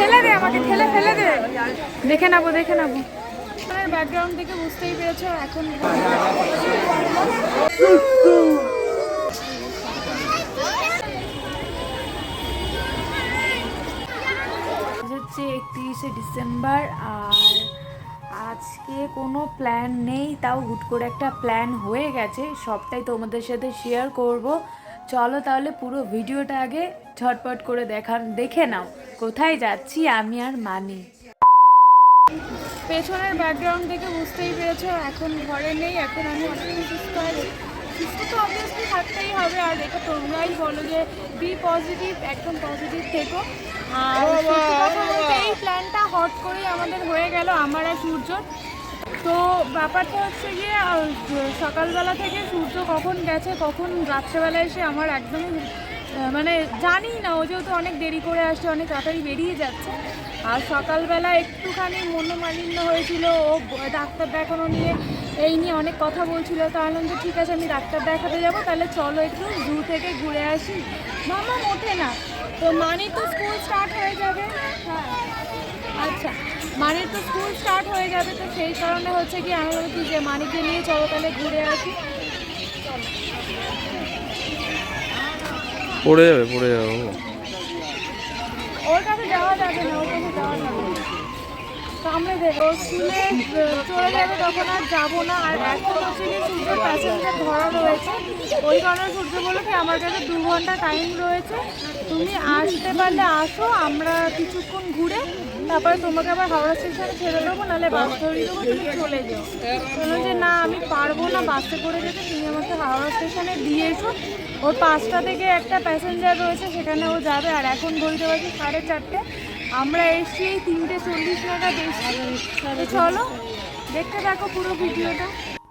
ঠেলে দে আমাকে ঠেলে ফেলে দে। দেখে নেব দেখে নেব। ব্যাকগ্রাউন্ড থেকে বুঝতেই পেরেছ এখন হচ্ছে একত্রিশে ডিসেম্বর আর আজকে কোনো প্ল্যান নেই তাও হুট করে একটা প্ল্যান হয়ে গেছে। সবটাই তোমাদের সাথে শেয়ার করব। চলো তাহলে পুরো ভিডিওটা আগে ঝটপট করে দেখান দেখে নাও। কোথায় যাচ্ছি আমি আর মানি? পেছনের ব্যাকগ্রাউন্ড থেকে বুঝতেই পেরেছ এখন ঘরে নেই এখন আমি অনেক সুস্থ সুস্থ তো অবভিয়াসলি থাকতেই হবে আর এটা তোমরাই বলো যে বি পজিটিভ একদম পজিটিভ থেকো। আর এই প্ল্যানটা হট করেই আমাদের হয়ে গেল আমার আর সূর্য। তো ব্যাপারটা হচ্ছে গিয়ে সকালবেলা থেকে সূর্য কখন গেছে কখন রাত্রেবেলা এসে আমার একদমই মানে জানি না, ও যেহেতু অনেক দেরি করে আসছে, অনেক তাড়াতাড়ি বেরিয়ে যাচ্ছে। আর সকালবেলা একটুখানি মনোমালিন্য হয়েছিল, ও ডাক্তার দেখানো নিয়ে, এই নিয়ে অনেক কথা বলছিল। তাহলে যে, ঠিক আছে, আমি ডাক্তার দেখাতে যাব, তাহলে চলো একটু জু থেকে ঘুরে আসি। মামা ওঠে না। তো মানে তো স্কুল স্টার্ট হয়ে যাবে। হ্যাঁ আচ্ছা মানের তো স্কুল স্টার্ট হয়ে যাবে, তো সেই কারণে হচ্ছে কি, আমি বলছি যে মানিকে নিয়ে চলো, তাহলে ঘুরে আসি। পড়ে যাবে পড়ে যাবে ওর কাছে যাওয়া কাছে যাওয়া সামনে চলে তখন আর যাব না। আর রয়েছে। ওই কারণে আমার দু ঘণ্টা টাইম রয়েছে। তুমি আসতে পারলে আসো, আমরা কিছুক্ষণ ঘুরে তারপরে তোমাকে আবার হাওড়া স্টেশনে ছেড়ে দেবো, নাহলে বাস ধরিয়ে দেবো, তুমি চলে যাও। বলল যে না, আমি পারব না বাসে করে যেতে, তুমি আমাকে হাওড়া স্টেশনে দিয়ে এসো। ওর পাঁচটা থেকে একটা প্যাসেঞ্জার রয়েছে, সেখানে ও যাবে। আর এখন বলতে পারছি সাড়ে চারটে। আমরা এসছি এই তিনটে চল্লিশ এসছি। তো চলো, দেখতে থাকো পুরো ভিডিওটা।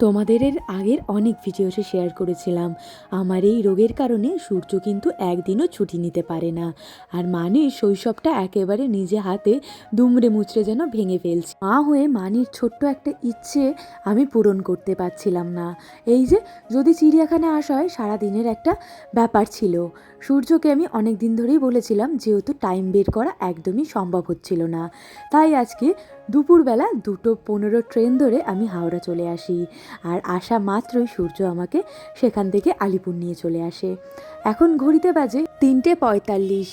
তোমাদের আগের অনেক ভিডিওসে শেয়ার করেছিলাম। আমার এই রোগের কারণে সূর্য কিন্তু একদিনও ছুটি নিতে পারে না। আর মানির শৈশবটা একেবারে নিজে হাতে দুমড়ে মুচড়ে যেন ভেঙে ফেলছে। মা হয়ে মানির ছোট্ট একটা ইচ্ছে আমি পূরণ করতে পারছিলাম না। এই যে যদি চিড়িয়াখানা আসা হয়, সারাদিনের একটা ব্যাপার ছিল। সূর্যকে আমি অনেক দিন ধরেই বলেছিলাম, যেহেতু টাইম বের করা একদমই সম্ভব হচ্ছিল না। তাই আজকে দুপুরবেলা দুটো পনেরো ট্রেন ধরে আমি হাওড়া চলে আসি। আর আসা মাত্রই সূর্য আমাকে সেখান থেকে আলিপুর নিয়ে চলে আসে। এখন ঘড়িতে বাজে তিনটে পঁয়তাল্লিশ।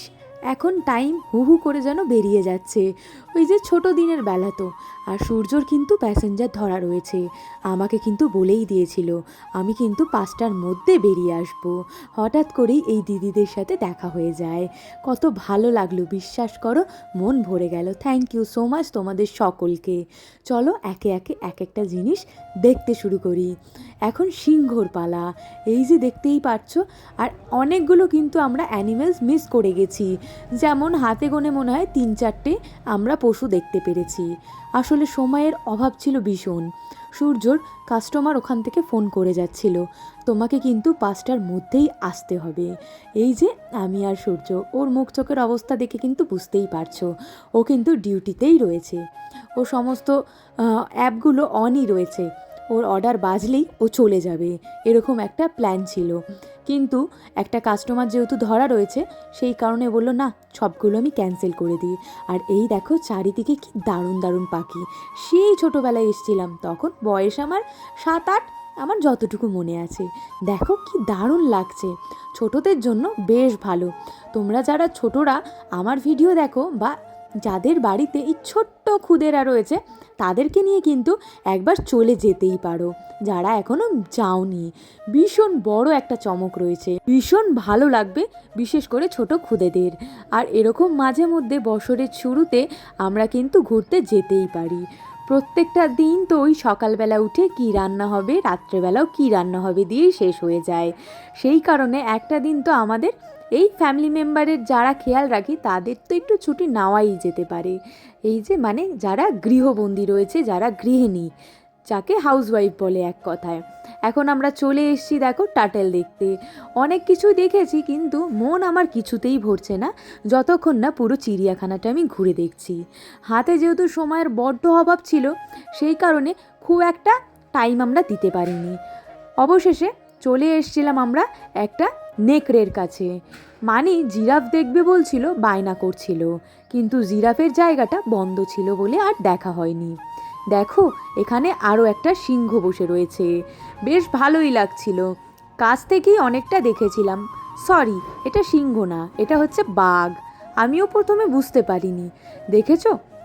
এখন টাইম হু হু করে যেন বেরিয়ে যাচ্ছে। ওই যে ছোট দিনের বেলা তো, আর সূর্যর কিন্তু প্যাসেঞ্জার ধরা রয়েছে। আমাকে কিন্তু বলেই দিয়েছিল, আমি কিন্তু পাঁচটার মধ্যে বেরিয়ে আসব। হঠাৎ করেই এই দিদিদের সাথে দেখা হয়ে যায়। কত ভালো লাগল, বিশ্বাস করো, মন ভরে গেল। থ্যাংক ইউ সো মাচ তোমাদের সকলকে। চলো একে একে এক একটা জিনিস দেখতে শুরু করি। এখন সিংহর পালা, এই যে দেখতেই পাচ্ছ আর অনেকগুলো কিন্তু আমরা অ্যানিমেলস মিস করে গেছি। যেমন হাতে গোনে মনে হয় তিন চারটে আমরা পশু দেখতে পেরেছি। আসলে সময়ের অভাব ছিল ভীষণ। সূর্যর কাস্টমার ওখান থেকে ফোন করে যাচ্ছিল। তোমাকে কিন্তু পাঁচটার মধ্যেই আসতে হবে। এই যে আমি আর সূর্য, ওর মুখ চোখের অবস্থা দেখে কিন্তু বুঝতেই পারছ। ও কিন্তু ডিউটিতেই রয়েছে। ও সমস্ত অ্যাপগুলো অনই রয়েছে। ওর অর্ডার বাজলেই ও চলে যাবে। এরকম একটা প্ল্যান ছিল। কিন্তু একটা কাস্টমার যেহেতু ধরা রয়েছে, সেই কারণে বলল, না, সবগুলো আমি ক্যান্সেল করে দিই। আর এই দেখো চারিদিকে কি দারুণ দারুণ পাখি। সেই ছোটোবেলায় এসেছিলাম, তখন বয়স আমার সাত, আট, আমার যতটুকু মনে আছে। দেখো কি দারুণ লাগছে। ছোটদের জন্য বেশ ভালো। তোমরা যারা ছোটরা, আমার ভিডিও দেখো বা যাদের বাড়িতে এই ছোট্ট খুদেরা রয়েছে, তাদেরকে নিয়ে কিন্তু একবার চলে যেতেই পারো। যারা এখনও যাওনি, ভীষণ বড় একটা চমক রয়েছে। ভীষণ ভালো লাগবে, বিশেষ করে ছোট খুদেদের। আর এরকম মাঝে মধ্যে বছরের শুরুতে আমরা কিন্তু ঘুরতে যেতেই পারি। প্রত্যেকটা দিন তো ওই সকালবেলা উঠে কি রান্না হবে, রাত্রেবেলাও কি রান্না হবে দিয়েই শেষ হয়ে যায়। সেই কারণে একটা দিন তো আমাদের এই ফ্যামিলি মেম্বারের যারা খেয়াল রাখি, তাদের তো একটু ছুটি নেওয়াই যেতে পারে। এই যে মানে যারা গৃহবন্দী রয়েছে, যারা গৃহিণী, যাকে হাউসওয়াইফ বলে এক কথায়। এখন আমরা চলে এসেছি দেখো টাটেল দেখতে। অনেক কিছু দেখেছি, কিন্তু মন আমার কিছুতেই ভরছে না। যতক্ষণ না পুরো চিড়িয়াখানাটা আমি ঘুরে দেখছি। হাতে যেহেতু সময়ের বড্ড অভাব ছিল, সেই কারণে খুব একটা টাইম আমরা দিতে পারিনি। অবশেষে চলে এসেছিলাম আমরা একটা নেকড়ের কাছে। মানে জিরাফ দেখবে বলছিল, বায়না করছিল। কিন্তু জিরাফের জায়গাটা বন্ধ ছিল বলে আর দেখা হয়নি। দেখো, এখানে আরও একটা সিংহ বসে রয়েছে। বেশ ভালোই লাগছিল। কাছ থেকেই অনেকটা দেখেছিলাম। সরি, এটা সিংহ না, এটা হচ্ছে বাঘ। আমিও প্রথমে বুঝতে পারিনি। দেখেছ?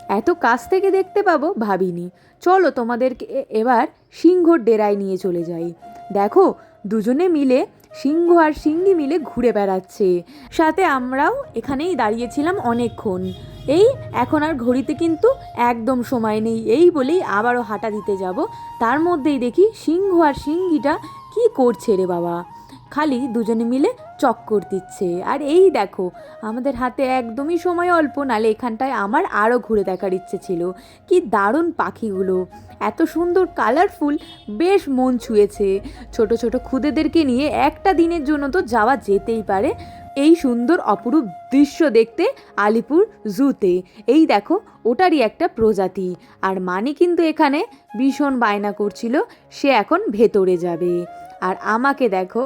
এত কাছ থেকে দেখতে পাবো, ভাবিনি। চলো তোমাদেরকে এবার সিংহর ডেরায় নিয়ে চলে যাই। দেখো, দুজনে মিলে সিংহ আর সিঙ্গি মিলে ঘুরে বেড়াচ্ছে। সাথে আমরাও এখানেই দাঁড়িয়েছিলাম অনেকক্ষণ। এই এখন আর ঘড়িতে কিন্তু একদম সময় নেই। এই বলেই আবারও হাঁটা দিতে যাব। তার মধ্যেই দেখি সিংহ আর সিঙ্গিটা কি করছে রে বাবা। খালি দুজনে মিলে চক্কর দিচ্ছে। আর এই দেখো, আমাদের হাতে একদমই সময় অল্প, নালে এখানটায় আমার আরও ঘুরে দেখার ইচ্ছে ছিল। কি দারুণ পাখিগুলো! এত সুন্দর, কালারফুল, বেশ মন ছুঁয়েছে। ছোট ছোট খুদেদেরকে নিয়ে একটা দিনের জন্য তো যাওয়া যেতেই পারে। এই সুন্দর অপরূপ দৃশ্য দেখতে আলিপুর জুতে। এই দেখো, ওটারই একটা প্রজাতি। আর মানে কিন্তু এখানে ভীষণ বায়না করছিল, সে এখন ভেতরে যাবে। আর আমাকে দেখো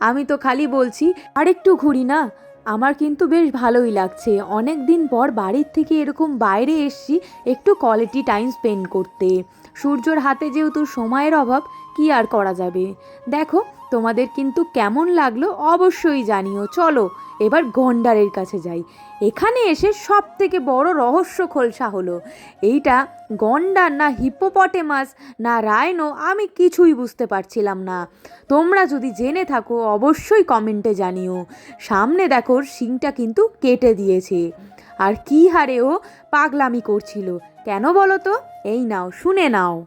আমি তো খালি বলছি আর একটু ঘুরি না? আমার কিন্তু বেশ ভালোই লাগছে। অনেক দিন পর বাড়ির থেকে এরকম বাইরে এসছি একটু কোয়ালিটি টাইম স্পেন্ড করতে। সূর্যর হাতে যেহেতু সময়ের অভাব, কি আর করা যাবে? দেখো, তোমাদের কিন্তু কেমন লাগল অবশ্যই জানিও। চলো এবার গন্ডারের কাছে যাই। এখানে এসে সব থেকে বড় রহস্য খোলসা হলো। এইটা গন্ডার না হিপোপটেমাস না রাইনো আমি কিছুই বুঝতে পারছিলাম না। তোমরা যদি জেনে থাকো অবশ্যই কমেন্টে জানিও। সামনে দেখো শিংটা কিন্তু কেটে দিয়েছে। আর কি হারে ও পাগলামি করছিল। কেন বলো তো? এই নাও, শুনে নাও।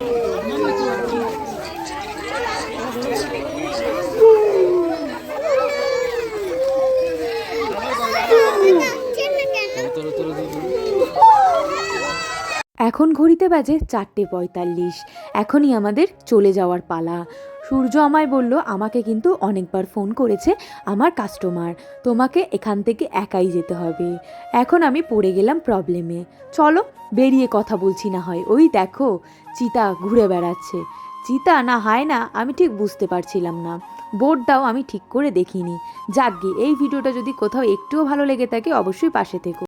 এখন ঘড়িতে বাজে চারটে পঁয়তাল্লিশ। এখনই আমাদের চলে যাওয়ার পালা। সূর্য আমায় বলল, আমাকে কিন্তু অনেকবার ফোন করেছে আমার কাস্টমার। তোমাকে এখান থেকে একাই যেতে হবে। এখন আমি পড়ে গেলাম প্রবলেমে চলো, বেরিয়ে কথা বলছি না হয়। ওই দেখো, চিতা ঘুরে বেড়াচ্ছে। চিতা না হয় না, আমি ঠিক বুঝতে পারছিলাম না। বোর্ডটাও আমি ঠিক করে দেখিনি। যাকগে এই ভিডিওটা যদি কোথাও একটুও ভালো লেগে থাকে, অবশ্যই পাশে থেকো।